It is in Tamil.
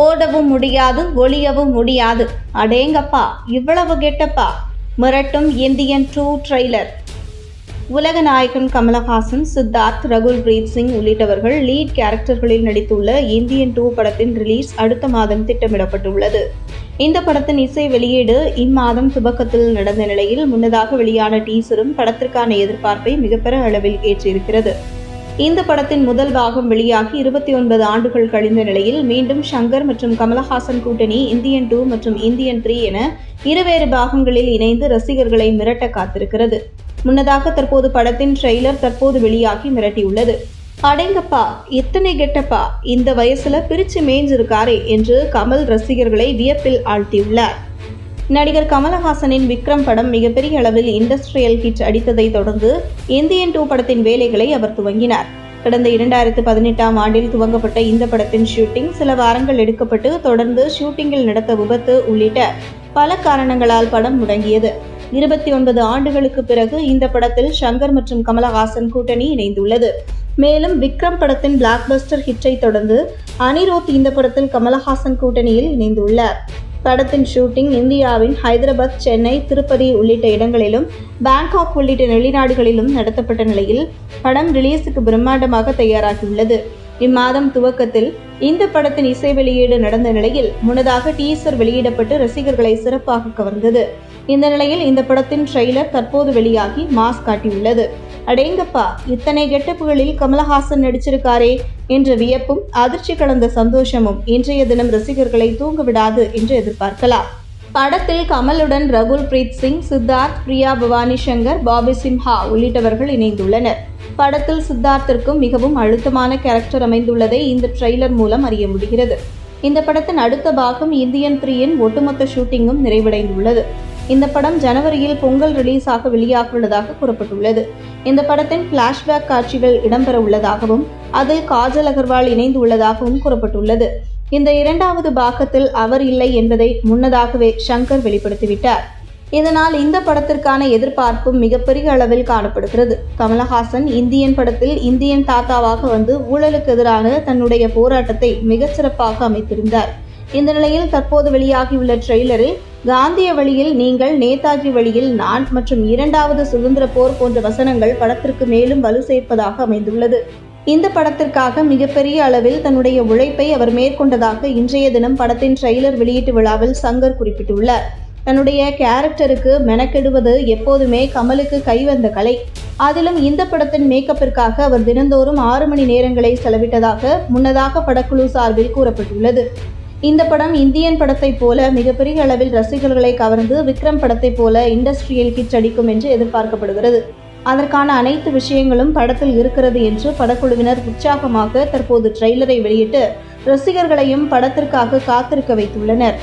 ஓடவும் முடியாது ஒளியவும் முடியாது. அடேங்கப்பா இவ்வளவு கெட்டப்பா. மிரட்டும் இந்தியன் டூ ட்ரெய்லர் உலக நாயகன் கமலஹாசன் சித்தார்த் ரகுல் பிரீத் சிங் உள்ளிட்டவர்கள் லீட் கேரக்டர்களில் நடித்துள்ள இந்தியன் டூ படத்தின் ரிலீஸ் அடுத்த மாதம் திட்டமிடப்பட்டுள்ளது. இந்த படத்தின் இசை வெளியீடு இம்மாதம் துவக்கத்தில் நடந்த நிலையில் முன்னதாக வெளியான டீசரும் படத்திற்கான எதிர்பார்ப்பை மிகப்பெரிய அளவில் ஏற்றிருக்கிறது இந்த படத்தின் முதல் பாகம் வெளியாகி இருபத்தி ஒன்பது ஆண்டுகள் கழிந்த நிலையில் மீண்டும் ஷங்கர் மற்றும் கமலஹாசன் கூட்டணி இந்தியன் டூ மற்றும் இந்தியன் த்ரீ என இருவேறு பாகங்களில் இணைந்து ரசிகர்களை மிரட்ட காத்திருக்கிறது. முன்னதாக தற்போது படத்தின் ட்ரெய்லர் தற்போது வெளியாகி மிரட்டியுள்ளது. அடேங்கப்பா இத்தனை கெட்டப்பா? இந்த வயசுல பிரிச்சு மேய்ஞ்சிருக்காரே என்று கமல் ரசிகர்களை வியப்பில் ஆழ்த்தியுள்ளார். நடிகர் கமலஹாசனின் விக்ரம் படம் மிகப்பெரிய அளவில் இண்டஸ்ட்ரியல் ஹிட் அடித்ததை தொடர்ந்து இந்தியன் டூ படத்தின் வேலைகளை அவர் துவங்கினார். கடந்த இரண்டாயிரத்து பதினெட்டாம் ஆண்டில் துவங்கப்பட்ட இந்த படத்தின் ஷூட்டிங் சில வாரங்கள் எடுக்கப்பட்டு தொடர்ந்து ஷூட்டிங்கில் நடத்த விபத்து உள்ளிட்ட பல காரணங்களால் படம் முடங்கியது. இருபத்தி ஒன்பது ஆண்டுகளுக்கு பிறகு இந்த படத்தில் ஷங்கர் மற்றும் கமலஹாசன் கூட்டணி இணைந்துள்ளது. மேலும் விக்ரம் படத்தின் பிளாக்பஸ்டர் ஹிட்டை தொடர்ந்து அனிருத் இந்த படத்தில் கமலஹாசன் கூட்டணியில் இணைந்துள்ளார். படத்தின் ஷூட்டிங் இந்தியாவின் ஹைதராபாத் சென்னை திருப்பதி உள்ளிட்ட இடங்களிலும் பாங்காக் உள்ளிட்ட வெளிநாடுகளிலும் நடத்தப்பட்ட நிலையில் படம் ரிலீஸுக்கு பிரம்மாண்டமாக தயாராகியுள்ளது. இம்மாதம் துவக்கத்தில் இந்த படத்தின் இசை வெளியீடு நடந்த நிலையில் முன்னதாக டீசர் வெளியிடப்பட்டு ரசிகர்களை சிறப்பாக கவர்ந்தது. இந்த நிலையில் இந்த படத்தின் ட்ரெய்லர் தற்போது வெளியாகி மாஸ் காட்டியுள்ளது. அடேங்கப்பா இத்தனை கெட்டப்புகளில் கமலஹாசன் நடிச்சிருக்காரே என்ற வியப்பும் அதிர்ச்சி கலந்த சந்தோஷமும் இன்றைய தினம் ரசிகர்களை தூங்க விடாது என்று எதிர்பார்க்கலாம். படத்தில் கமலுடன் ரகுல் பிரீத் சிங் சித்தார்த் பிரியா பவானி சங்கர் பாபி சிம்ஹா உள்ளிட்டவர்கள் இணைந்துள்ளனர். படத்தில் சித்தார்த்திற்கும் மிகவும் அழுத்தமான கேரக்டர் அமைந்துள்ளதை இந்த ட்ரெய்லர் மூலம் அறிய முடிகிறது. இந்த படத்தின் அடுத்த பாகம் இந்தியன் த்ரீயின் ஒட்டுமொத்த ஷூட்டிங்கும் நிறைவடைந்துள்ளது. இந்த படம் ஜனவரியில் பொங்கல் ரிலீஸ் ஆக வெளியாக உள்ளதாக கூறப்பட்டுள்ளது. இந்த படத்தின் பிளாஷ்பேக் காட்சிகள் இடம்பெற உள்ளதாகவும் அதில் காஜல் அகர்வால் இணைந்து உள்ளதாகவும் கூறப்பட்டுள்ளது. இந்த இரண்டாவது பாகத்தில் அவர் இல்லை என்பதை முன்னதாகவே ஷங்கர் வெளிப்படுத்திவிட்டார். இதனால் இந்த படத்திற்கான எதிர்பார்ப்பும் மிகப்பெரிய அளவில் காணப்படுகிறது. கமலஹாசன் இந்தியன் படத்தில் இந்தியன் தாத்தாவாக வந்து ஊழலுக்கு எதிரான தன்னுடைய போராட்டத்தை மிகச்சிறப்பாக அமைத்திருந்தார். இந்த நிலையில் தற்போது வெளியாகியுள்ள ட்ரெய்லரில் காந்திய வழியில் நீங்கள் நேதாஜி வழியில் நான் மற்றும் இரண்டாவது சுதந்திர போர் போன்ற வசனங்கள் படத்திற்கு மேலும் வலு சேர்ப்பதாக அமைந்துள்ளது. இந்த படத்திற்காக மிகப்பெரிய அளவில் தன்னுடைய உழைப்பை அவர் மேற்கொண்டதாக இன்றைய தினம் படத்தின் ட்ரெய்லர் வெளியீட்டு விழாவில் சங்கர் குறிப்பிட்டுள்ளார். தன்னுடைய கேரக்டருக்கு மெனக்கெடுவது எப்போதுமே கமலுக்கு கைவந்த கலை. அதிலும் இந்த படத்தின் மேக்கப்பிற்காக அவர் தினந்தோறும் ஆறு மணி நேரங்களை செலவிட்டதாக முன்னதாக படக்குழு சார்பில் கூறப்பட்டுள்ளது. இந்த படம் இந்தியன் படத்தைப் போல மிகப்பெரிய அளவில் ரசிகர்களை கவர்ந்து விக்ரம் படத்தைப் போல இண்டஸ்ட்ரியல் கிச்சடிக்கும் அடிக்கும் என்று எதிர்பார்க்கப்படுகிறது. அதற்கான அனைத்து விஷயங்களும் படத்தில் இருக்கிறது என்று படக்குழுவினர் உற்சாகமாக தற்போது ட்ரெய்லரை வெளியிட்டு ரசிகர்களையும் படத்திற்காக காத்திருக்க வைத்துள்ளனர்.